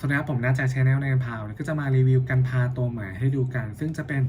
สวัสดีครับผมนาจาชแนลในพาวก็จะมารีวิวกันพาตัวใหม่ให้ดูกัน ซึ่งจะเป็น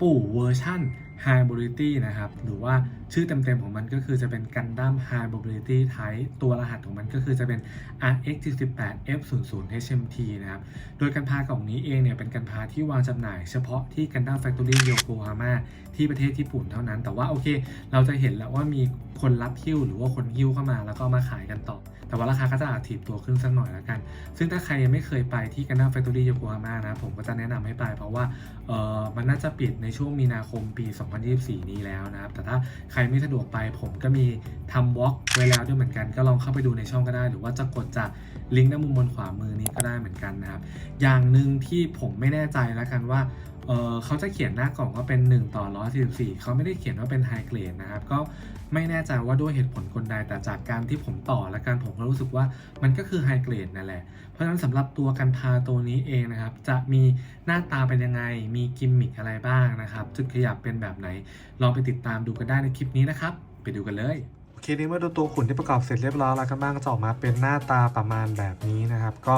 ปู่เวอร์ชั่น High Mobility นะครับ หรือว่าชื่อเต็มๆของมันก็คือจะเป็น Gundam High Mobility Type ตัวรหัสของมันก็คือจะเป็น RX 48 F00 HMT นะครับ โดยกันพากล่องนี้เองเนี่ยเป็นกันพาที่วางจำหน่ายเฉพาะที่ Gundam Factory Yokohama ที่ประเทศญี่ปุ่นเท่านั้น แต่ว่าโอเค เราจะเห็นแล้วว่ามีคนรับฮิ้วหรือว่าคนฮิ้วเข้ามาแล้วก็มาขายกันต่อ แต่ว่าราคาก็จะอาจถีบตัวขึ้นสักหน่อยแล้วกัน ซึ่งถ้าใครยังไม่เคยไปที่ Gundam Factory Yokohama นะผมก็จะแนะนำให้ไป เพราะว่าเออมันน่าจะปิดในช่วงมีนาคมปี2024 นี้แล้วนะครับ แต่ถ้าใครไม่สะดวกไปผมก็มีทำวอล์กไว้แล้วด้วยเหมือนกัน ก็ลองเข้าไปดูในช่องก็ได้ หรือว่าจะกดจาก ลิงก์ด้านมุมบนขวามือนี้ก็ได้เหมือนกันนะครับ อย่างหนึ่งที่ผมไม่แน่ใจแล้วกันว่าเออเขาจะเขียนหน้ากล่องว่าเป็น 1 ต่อ 144 เขาไม่ได้เขียนว่าเป็นไฮเกรดนะครับ ก็ไม่แน่ใจว่าด้วยเหตุผลคนใด แต่จากการที่ผมต่อและการผมก็รู้สึกว่ามันก็คือไฮเกรดนั่นแหละ เพราะฉะนั้นสำหรับตัวกันพาตัวนี้เองนะครับ จะมีหน้าตาเป็นยังไง มีกิมมิคอะไรบ้างนะครับ จุดขยับเป็นแบบไหน ลองไปติดตามดูกันได้ในคลิปนี้นะครับ ไปดูกันเลย เคนี้เมื่อดูตัวขุนที่ประกอบเสร็จเรียบร้อยแล้วก็บ้างจะออกมาเป็นหน้าตาประมาณแบบนี้นะครับ ก็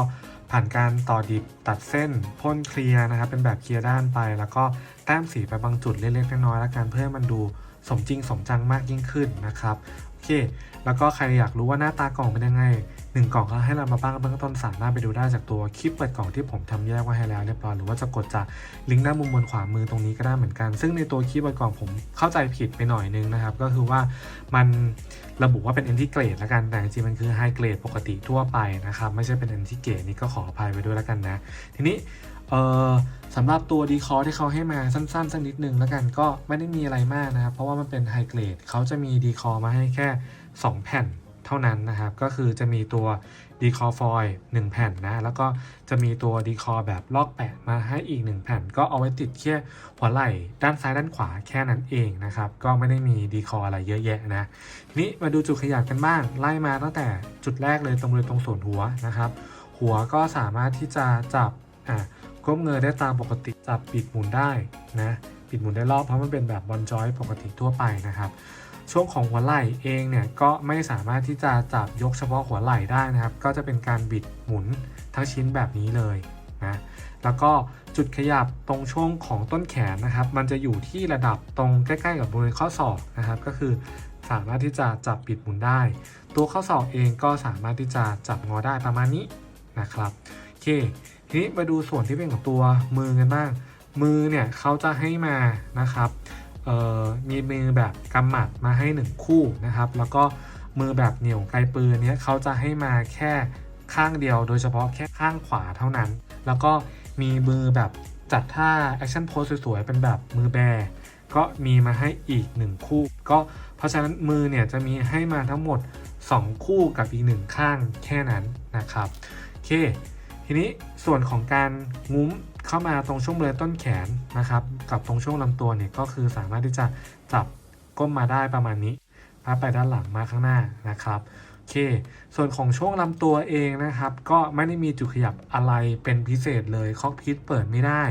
ผ่านการต่อดิบตัดเส้นพ่นเคลียร์นะครับ เป็นแบบเคลียร์ด้านไป แล้วก็แต้มสีไปบางจุดเล็กๆน้อยๆแล้วกันเพื่อให้มันดูสมจริงสมจังมากยิ่งขึ้นนะครับโอเค แล้วก็ใครอยากรู้ว่าหน้าตากล่องเป็นยังไง หนึ่งกล่องก็ให้เรามาบ้างเบื้องต้นสามารถไปดูได้จากตัวคลิปเปิดกล่องที่ผมทำแยกไว้ให้แล้วเรียบร้อยหรือว่าจะกดจากลิงก์ด้านมุมบนขวามือตรงนี้ก็ได้เหมือนกัน ซึ่งในตัวคลิปเปิดกล่องผมเข้าใจผิดไปหน่อยนึงนะครับ ก็คือว่ามันระบุว่าเป็น anti grade แล้วกันแต่จริงๆมันคือ high grade ปกติทั่วไปนะครับไม่ใช่เป็น anti grade นี่ก็ขออภัยไว้ด้วยแล้วกันนะ ทีนี้เออสำหรับตัวดีคอที่เขาให้มาสั้นๆสักนิดนึงแล้วกันก็ไม่ได้มีอะไรมากนะครับ เพราะว่ามันเป็นไฮเกรดเขาจะมีดีคอมาให้แค่ 2 แผ่น เท่านั้นนะครับ ก็คือจะมีตัวดีคอฟอยล์1แผ่นนะ แล้วก็จะมีตัวดีคอแบบลอกแปะมาให้อีก 1 แผ่น ก็เอาไว้ติดแค่หัวไหล่ด้านซ้ายด้านขวาแค่นั้นเองนะครับ ก็ไม่ได้มีดีคออะไรเยอะแยะนะ นี้มาดูจุดขยับกันบ้าง ไล่มาตั้งแต่จุดแรกเลยตรงบริเวณตรงส่วนหัวนะครับ หัวก็สามารถที่จะจับอะก้มเงยได้ตามปกติจับปิดหมุนได้นะปิดหมุนได้รอบเพราะมันเป็นแบบบอลจอยปกติทั่วไปนะครับ ช่วงของหัวไหล่เองเนี่ยก็ไม่สามารถที่จะจับยกเฉพาะหัวไหล่ได้นะครับ ก็จะเป็นการบิดหมุนทั้งชิ้นแบบนี้เลยนะแล้วก็จุดขยับตรงช่วงของต้นแขนนะครับ มันจะอยู่ที่ระดับตรงใกล้ๆกับบริเวณข้อศอกนะครับ ก็คือสามารถที่จะจับปิดหมุนได้ ตัวข้อศอกเองก็สามารถที่จะจับงอได้ประมาณนี้นะครับโอเคทีนี้มาดูส่วนที่เป็นของตัวมือกันบ้างมือเนี่ยเขาจะให้มานะครับ มีมือแบบกำหมัดมาให้ 1 คู่นะครับ แล้วก็มือแบบเหนี่ยวไกลปืนเนี้ยเขาจะให้มาแค่ข้างเดียว โดยเฉพาะแค่ข้างขวาเท่านั้น แล้วก็มีมือแบบจัดท่าแอคชั่นโพสสวยๆ เป็นแบบมือแบก็มีมาให้อีก 1 คู่ ก็เพราะฉะนั้นมือเนี่ยจะมีให้มาทั้งหมด 2 คู่กับอีก 1 ข้างแค่นั้นนะครับโอเค ทีนี้ส่วนของการงุ้ม เข้ามาตรงช่วงบริเวณต้นแขนนะครับ กับตรงช่วงลำตัวเนี่ยก็คือสามารถที่จะจับก้มมาได้ประมาณนี้พับไปด้านหลังมาข้างหน้านะครับโอเค ส่วนของช่วงลำตัวเองนะครับ ก็ไม่ได้มีจุดขยับอะไรเป็นพิเศษเลยคอกพิษเปิดไม่ได้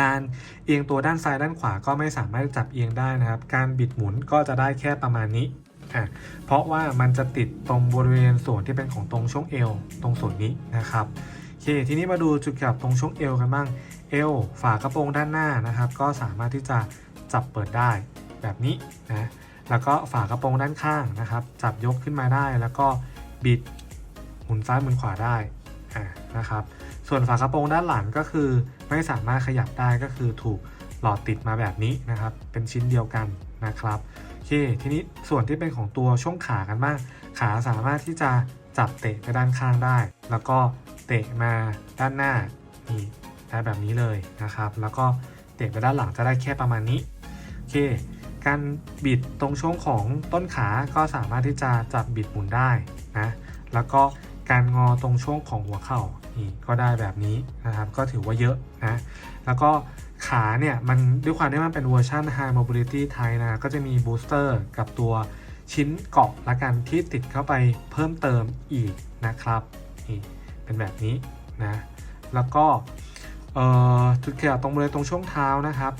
การเอียงตัวด้านซ้ายด้านขวาก็ไม่สามารถจับเอียงได้นะครับ การบิดหมุนก็จะได้แค่ประมาณนี้อะเพราะว่ามันจะติดตรงบริเวณส่วนที่เป็นของตรงช่วงเอวตรงส่วนนี้นะครับ ค ทีนี้มาดูจุดขยับตรงช่วงเอวกันบ้าง เอวฝากระโปรงด้านหน้านะครับ ก็สามารถที่จะจับเปิดได้แบบนี้นะ แล้วก็ฝากระโปรงด้านข้างนะครับ จับยกขึ้นมาได้ แล้วก็บิดหมุนซ้ายหมุนขวาได้นะครับ ส่วนฝากระโปรงด้านหลังก็คือไม่สามารถขยับได้ก็คือถูกหลอดติดมาแบบนี้นะครับ เป็นชิ้นเดียวกันนะครับโอเค ทีนี้ส่วนที่เป็นของตัวช่วงขากันบ้าง ขาสามารถที่จะจับเตะไปด้านข้างได้ แล้วก็ เตะมาด้านหน้านี่ได้แบบนี้เลยนะครับ แล้วก็เตะไปด้านหลังจะได้แค่ประมาณนี้โอเค การบิดตรงช่วงของต้นขาก็สามารถที่จะจับบิดหมุนได้นะแล้วก็การงอตรงช่วงของหัวเข่านี่ก็ได้แบบนี้นะครับก็ถือว่าเยอะนะแล้วก็ขาเนี่ยมันด้วยความที่มันเป็นเวอร์ชัน High Mobility ไทยนะก็จะมีบูสเตอร์กับตัวชิ้นเกาะละกันที่ติดเข้าไปเพิ่มเติมอีกนะครับนี่ เป็นแบบนี้นะ แล้วก็จุดขยับตรงบริเวณตรงช่วงเท้านะครับ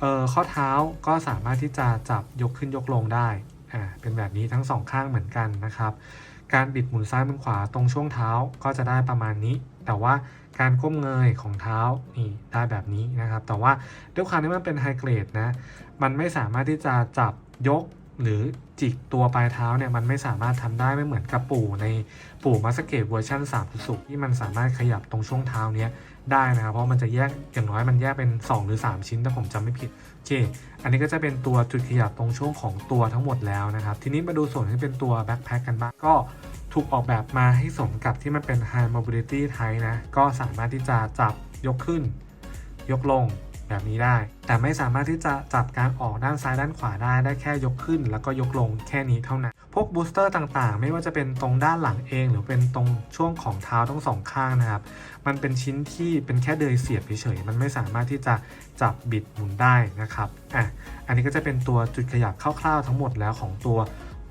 เอ่อข้อเท้าก็สามารถที่จะจับยกขึ้นยกลงได้อ่าเป็นแบบนี้ทั้งสองข้างเหมือนกันนะครับ การบิดหมุนซ้ายหมุนขวาตรงช่วงเท้าก็จะได้ประมาณนี้ แต่ว่าการก้มเงยของเท้านี่ได้แบบนี้นะครับ แต่ว่าด้วยความที่มันเป็นไฮเกรดนะ มันไม่สามารถที่จะจับยก หรือจิกตัวปลายเท้าเนี่ยมันไม่สามารถทำได้ไม่เหมือนกับปู่ในปู่มาสเกตเวอร์ชัน3สุที่มันสามารถขยับตรงช่วงเท้าเนี้ยได้นะครับเพราะมันจะแยกอย่างน้อยมันแยกเป็น 2 หรือ 3 ชิ้นถ้าผมจำไม่ผิดโอเคอันนี้ก็จะเป็นตัวจุดขยับตรงช่วงของตัวทั้งหมดแล้วนะครับ ทีนี้มาดูส่วนที่เป็นตัวแบ็คแพคกันบ้างก็ถูกออกแบบมาให้สมกับที่มันเป็น High Mobility Type นะ ก็สามารถที่จะจับยกขึ้น ยกลง แบบนี้ได้ แต่ไม่สามารถที่จะจับการออกด้านซ้ายด้านขวาได้ได้แค่ยกขึ้น แล้วก็ยกลงแค่นี้เท่านั้นพวกบูสเตอร์ต่างๆ ไม่ว่าจะเป็นตรงด้านหลังเอง หรือเป็นตรงช่วงของเท้าทั้งสองข้างนะครับ มันเป็นชิ้นที่เป็นแค่เดยเสียบเฉยๆมันไม่สามารถที่จะจับบิดหมุนได้นะครับอะอันนี้ก็จะเป็นตัวจุดขยับคร่าวๆทั้งหมดแล้วของตัว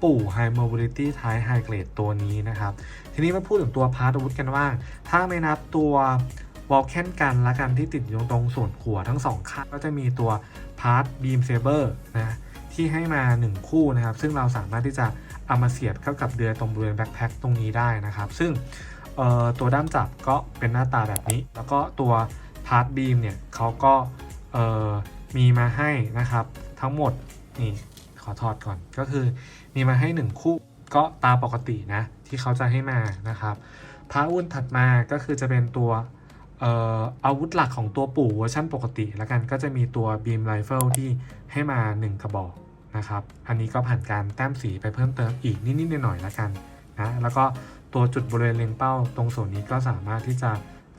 ปู่ High Mobility Type High Grade ตัวนี้นะครับ ทีนี้มาพูดถึงตัวพาร์ทอาวุธกันว่า ถ้าไม่นับตัว วอลแคนกันและกันที่ติดอยู่ตรงส่วนหัวทั้งสองข้างก็จะมีตัวพาร์ทบีมเซเบอร์นะที่ให้มา 1 คู่นะครับ ซึ่งเราสามารถที่จะเอามาเสียบเข้ากับเดือยตรงบริเวณแบ็คแพ็คตรงนี้ได้นะครับ ซึ่งตัวด้ามจับก็เป็นหน้าตาแบบนี้ แล้วก็ตัวพาร์ทบีมเนี่ยเขาก็มีมาให้นะครับ ทั้งหมดนี่ขอถอดก่อนก็คือมีมาให้ 1 คู่ก็ตามปกตินะที่เขาจะให้มานะครับพระอาวุธถัดมาก็คือจะเป็นตัว อาวุธหลักของตัวปู่เวอร์ชันปกติแล้วกันก็จะมีตัวบีมไรเฟิลที่ให้มา 1 กระบอกนะครับ อันนี้ก็ผ่านการแต้มสีไปเพิ่มเติมอีกนิดๆหน่อยๆแล้วกันนะแล้วก็ตัวจุดบริเวณเล็งเป้าตรงส่วนนี้ก็สามารถที่จะ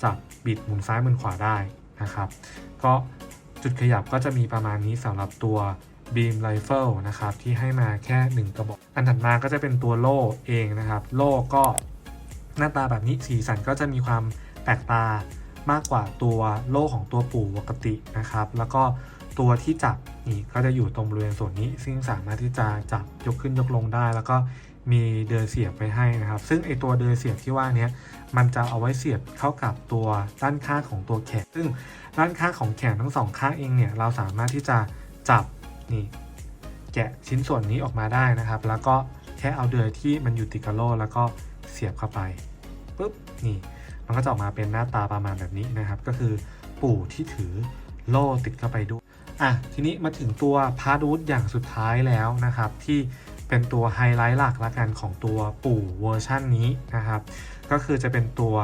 จับบิดหมุนซ้ายหมุนขวาได้นะครับ ก็จุดขยับก็จะมีประมาณนี้สำหรับตัว Beam Rifle นะครับที่ให้มาแค่ 1 กระบอก อันถัดมาก็จะเป็นตัวโล่เองนะครับ โล่ก็หน้าตาแบบนี้สีสันก็จะมีความแปลกตา มากกว่าตัวโล่ของตัวปู่ปกตินะครับ แล้วก็ตัวที่จับนี่ก็จะอยู่ตรงบริเวณส่วนนี้ ซึ่งสามารถที่จะจับยกขึ้นยกลงได้ แล้วก็มีเดือยเสียบไว้ให้นะครับ ซึ่งไอตัวเดือยเสียบที่ว่าเนี้ยมันจะเอาไว้เสียบเข้ากับตัวด้านข้างของตัวแขน ซึ่งด้านข้างของแขนทั้งสองข้างเองเนี่ยเราสามารถที่จะจับนี่แกะชิ้นส่วนนี้ออกมาได้นะครับ แล้วก็แค่เอาเดือยที่มันอยู่ติดกับโล่แล้วก็เสียบเข้าไปปุ๊บนี่ มันก็จะออกมาเป็นหน้าตาประมาณแบบนี้นะครับ ก็คือปู่ที่ถือโล่ติดเข้าไปด้วยอะทีนี้มาถึงตัวพาร์ทูดอย่างสุดท้ายแล้วนะครับ ที่เป็นตัวไฮไลท์หลักละกันของตัวปู่เวอร์ชันนี้นะครับ ก็คือจะเป็นตัว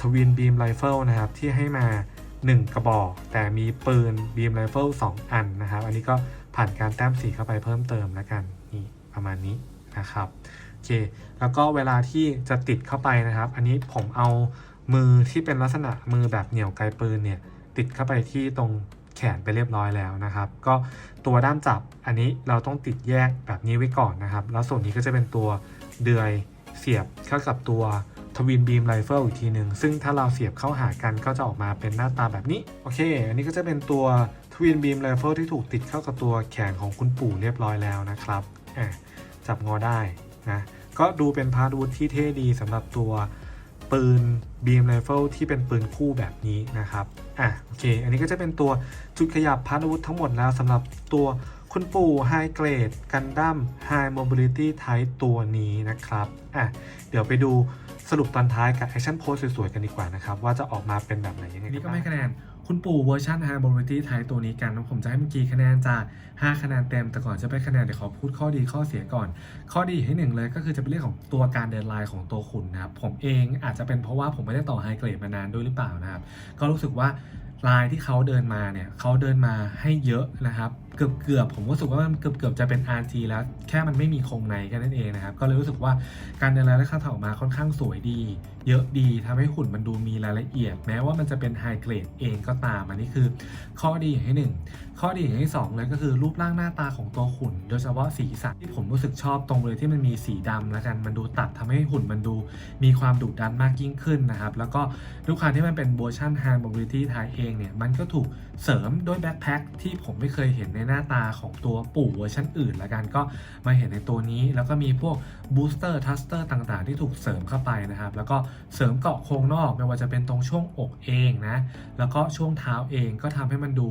ทวินบีมไรเฟิลนะครับที่ให้มา 1 กระบอก แต่มีปืนบีมไรเฟิล2อันนะครับ อันนี้ก็ผ่านการแต้มสีเข้าไปเพิ่มเติมแล้วกันนี่ประมาณนี้นะครับ เค แล้วก็เวลาที่จะติดเข้าไปนะครับ อันนี้ผมเอามือที่เป็นลักษณะมือแบบเหนี่ยวไกลปืนเนี่ยติดเข้าไปที่ตรงแขนไปเรียบร้อยแล้วนะครับ ก็ตัวด้ามจับอันนี้เราต้องติดแยกแบบนี้ไว้ก่อนนะครับ แล้วส่วนนี้ก็จะเป็นตัวเดือยเสียบเข้ากับตัวทวินบีมไรเฟิลอีกทีหนึ่งซึ่งถ้าเราเสียบเข้าหากันก็จะออกมาเป็นหน้าตาแบบนี้ โอเค อันนี้ก็จะเป็นตัวทวินบีมไรเฟิลที่ถูกติดเข้ากับตัวแขนของคุณปู่เรียบร้อยแล้วนะครับจับงอได้ นะก็ดูเป็นพาร์ทวูดที่เท่ดีสำหรับตัวปืนบีมไรเฟิลที่เป็นปืนคู่แบบนี้นะครับอะโอเค อันนี้ก็จะเป็นตัวจุดขยับพาร์ทวูดทั้งหมดแล้วสำหรับตัวคุณปู่ไฮเกรดกันดั้มไฮโมบิลิตี้ไทตัวนี้นะครับอะเดี๋ยวไปดูสรุปตอนท้ายกับแอคชั่นโพสสวยๆกันดีกว่านะครับ ว่าจะออกมาเป็นแบบไหนยังไงนี่ก็ไม่คะแนน คุณปู่เวอร์ชันฮาร์บอริตี้ไทยตัวนี้กันผมจะให้เมื่อกี้คะแนนจาก 5 คะแนนเต็ม แต่ก่อนจะไปคะแนนเดี๋ยวขอพูดข้อดีข้อเสียก่อน ข้อดีให้หนึ่งเลยก็คือจะเป็นเรื่องของตัวการเดินลายของตัวขุนนะครับ ผมเองอาจจะเป็นเพราะว่าผมไม่ได้ต่อไฮเกรดมานานด้วยหรือเปล่านะครับ ก็รู้สึกว่าลายที่เขาเดินมาเนี่ยเขาเดินมาให้เยอะนะครับ เกือบเกือบผมก็รู้สึกว่ามันเกือบเกือบจะเป็น RG แล้ว แค่มันไม่มีโครงในแค่นั้นเองนะครับ ก็เลยรู้สึกว่าการเดินลายและค่าถออกมาค่อนข้างสวยดี เยอะดีทำให้หุ่นมันดูมีรายละเอียด แม้ว่ามันจะเป็นไฮเกรดเองก็ตามอันนี้คือข้อดีอย่างที่หนึ่ง ข้อดีอย่างที่สองเลยก็คือรูปร่างหน้าตาของตัวหุ่น โดยเฉพาะสีสันที่ผมรู้สึกชอบตรงเลยที่มันมีสีดำแล้วกันมันดูตัดทำให้หุ่นมันดูมีความดุดันมากยิ่งขึ้นนะครับ แล้วก็ด้วยความที่มันเป็นเวอร์ชัน Hand Mobility Type เองเนี่ย มันก็ถูกเสริมด้วยแบ็คแพ็คที่ผมไม่เคยเห็นในหน้าตาของตัวปู่เวอร์ชันอื่นละกันก็มาเห็นในตัวนี้ แล้วก็มีพวกบูสเตอร์ทัสเตอร์ต่างๆ ที่ถูกเสริมเข้าไปนะครับ แล้วก็เสริมเกาะโครงนอกไม่ว่าจะเป็นตรงช่วงอกเองนะแล้วก็ช่วงเท้าเองก็ทำให้มันดู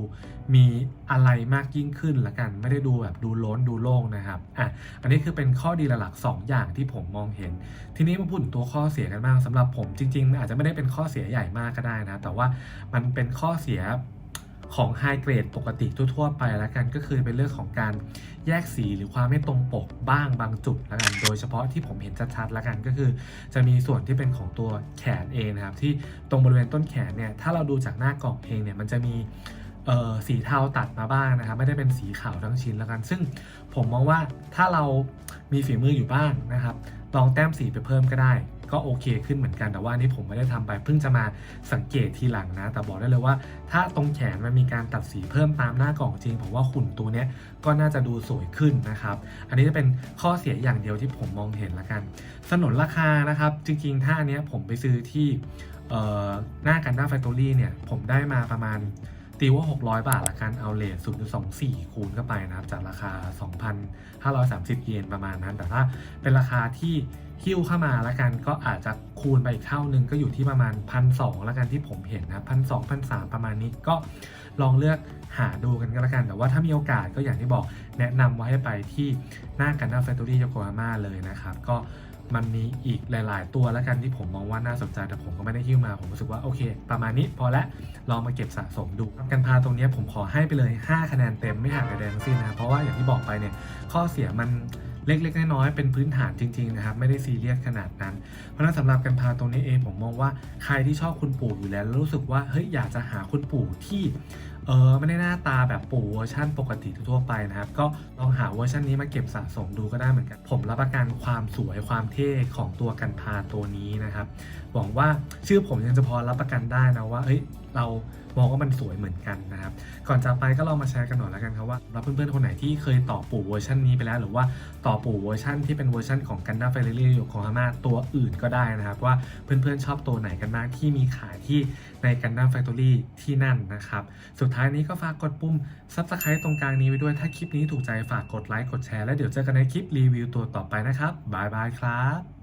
มี อะไรมากยิ่งขึ้นละกัน ไม่ได้ดูแบบดูล้นดูโล่งนะครับอะอันนี้คือเป็นข้อดีหลักๆสองอย่างที่ผมมองเห็น ทีนี้มาพูดถึงตัวข้อเสียกันบ้างสำหรับผมจริงๆมันอาจจะไม่ได้เป็นข้อเสียใหญ่มากก็ได้นะ แต่ว่ามันเป็นข้อเสียของไฮเกรดปกติทั่ว ๆ ไปแล้วกันก็คือเป็นเรื่องของการแยกสีหรือความไม่ตรงปกบ้างบางจุดแล้วกัน โดยเฉพาะที่ผมเห็นชัดๆแล้วกันก็คือ จะมีส่วนที่เป็นของตัวแขนเองนะครับที่ตรงบริเวณต้นแขนเนี่ยถ้าเราดูจากหน้ากล่องเองเนี่ยมันจะมี สีเทาตัดมาบ้างนะครับ ไม่ได้เป็นสีขาวทั้งชิ้นแล้วกัน ซึ่งผมมองว่าถ้าเรามีฝีมืออยู่บ้างนะครับ ลองแต้มสีไปเพิ่มก็ได้ ก็โอเคขึ้นเหมือนกันแต่ว่านี้ผมไม่ได้ทำไปเพิ่งจะมาสังเกตทีหลังนะ แต่บอกได้เลยว่า ถ้าตรงแขนมันมีการตัดสีเพิ่มตามหน้ากล่องจริงผมว่าหุ่นตัวนี้ก็น่าจะดูสวยขึ้นนะครับ อันนี้จะเป็นข้อเสียอย่างเดียวที่ผมมองเห็นละกัน สนนราคานะครับ จริงๆ ถ้าอันเนี้ยผมไปซื้อที่หน้ากันด้าแฟคทอรี่เนี่ยผมได้มาประมาณ ตีว่า 600 บาทละกันเอาเลท0.24 คูณเข้าไปนะครับจากราคา 2,530 เยนประมาณนั้น แต่ถ้าเป็นราคาที่หิ้วเข้ามาละกันก็อาจจะคูณไปอีกเท่านึงก็อยู่ที่ประมาณพันสละกันที่ผมเห็นนะพันสองพันสามประมาณนี้ก็ลองเลือกหาดูกันก็แล้วกัน แต่ว่าถ้ามีโอกาสก็อย่างที่บอกแนะนำว่าให้ไปที่หน้ากันด้าแฟคทอรี่โยโกฮาม่าเลยนะครับ ก็ มันมีอีกหลาย ๆ ตัวแล้วกันที่ผมมองว่าน่าสนใจแต่ผมก็ไม่ได้หิ้วมา ผมรู้สึกว่าโอเค ประมาณนี้พอละลองมาเก็บสะสมดูกันพาตรงนี้ผมขอให้ไปเลย 5 คะแนนเต็มไม่ห่างกันใดทั้งสิ้นนะเพราะว่าอย่างที่บอกไปเนี่ยข้อเสียมันเล็กๆ น้อยๆ เป็นพื้นฐานจริง ๆ นะครับ ไม่ได้ซีเรียสขนาดนั้น เพราะฉะนั้นสำหรับกันพาตรงนี้เองผมมองว่าใครที่ชอบคุณปู่อยู่แล้วแล้วรู้สึกว่าเฮ้ยอยากจะหาคุณปู่ที่ เออไม่ได้หน้าตาแบบปู่เวอร์ชั่นปกติทั่วไปนะครับ ก็ลองหาเวอร์ชันนี้มาเก็บสะสมดูก็ได้เหมือนกัน ผมรับประกันความสวยความเท่ของตัวกันพาตัวนี้นะครับหวังว่าชื่อผมยังจะพอรับประกันได้นะว่าเอ้ย เรามองว่ามันสวยเหมือนกันนะครับ ก่อนจากไปก็ลองมาแชร์กันหน่อยแล้วกันครับว่ารับเพื่อนๆคนไหนที่เคยต่อปู่เวอร์ชันนี้ไปแล้ว หรือว่าต่อปู่เวอร์ชันที่เป็นเวอร์ชันของกันดาเฟรลี่โยโกฮาม่าตัวอื่นก็ได้นะครับ ว่าเพื่อนๆชอบตัวไหนกันบ้างที่มีขายที่ในกันดาแฟคทอรี่ที่นั่นนะครับ สุดท้ายนี้ก็ฝากกดปุ่ม Subscribe ตรงกลางนี้ไว้ด้วย ถ้าคลิปนี้ถูกใจฝากกดไลค์กดแชร์แล้วเดี๋ยวเจอกันในคลิปรีวิวตัวต่อไปนะครับบายบายครับ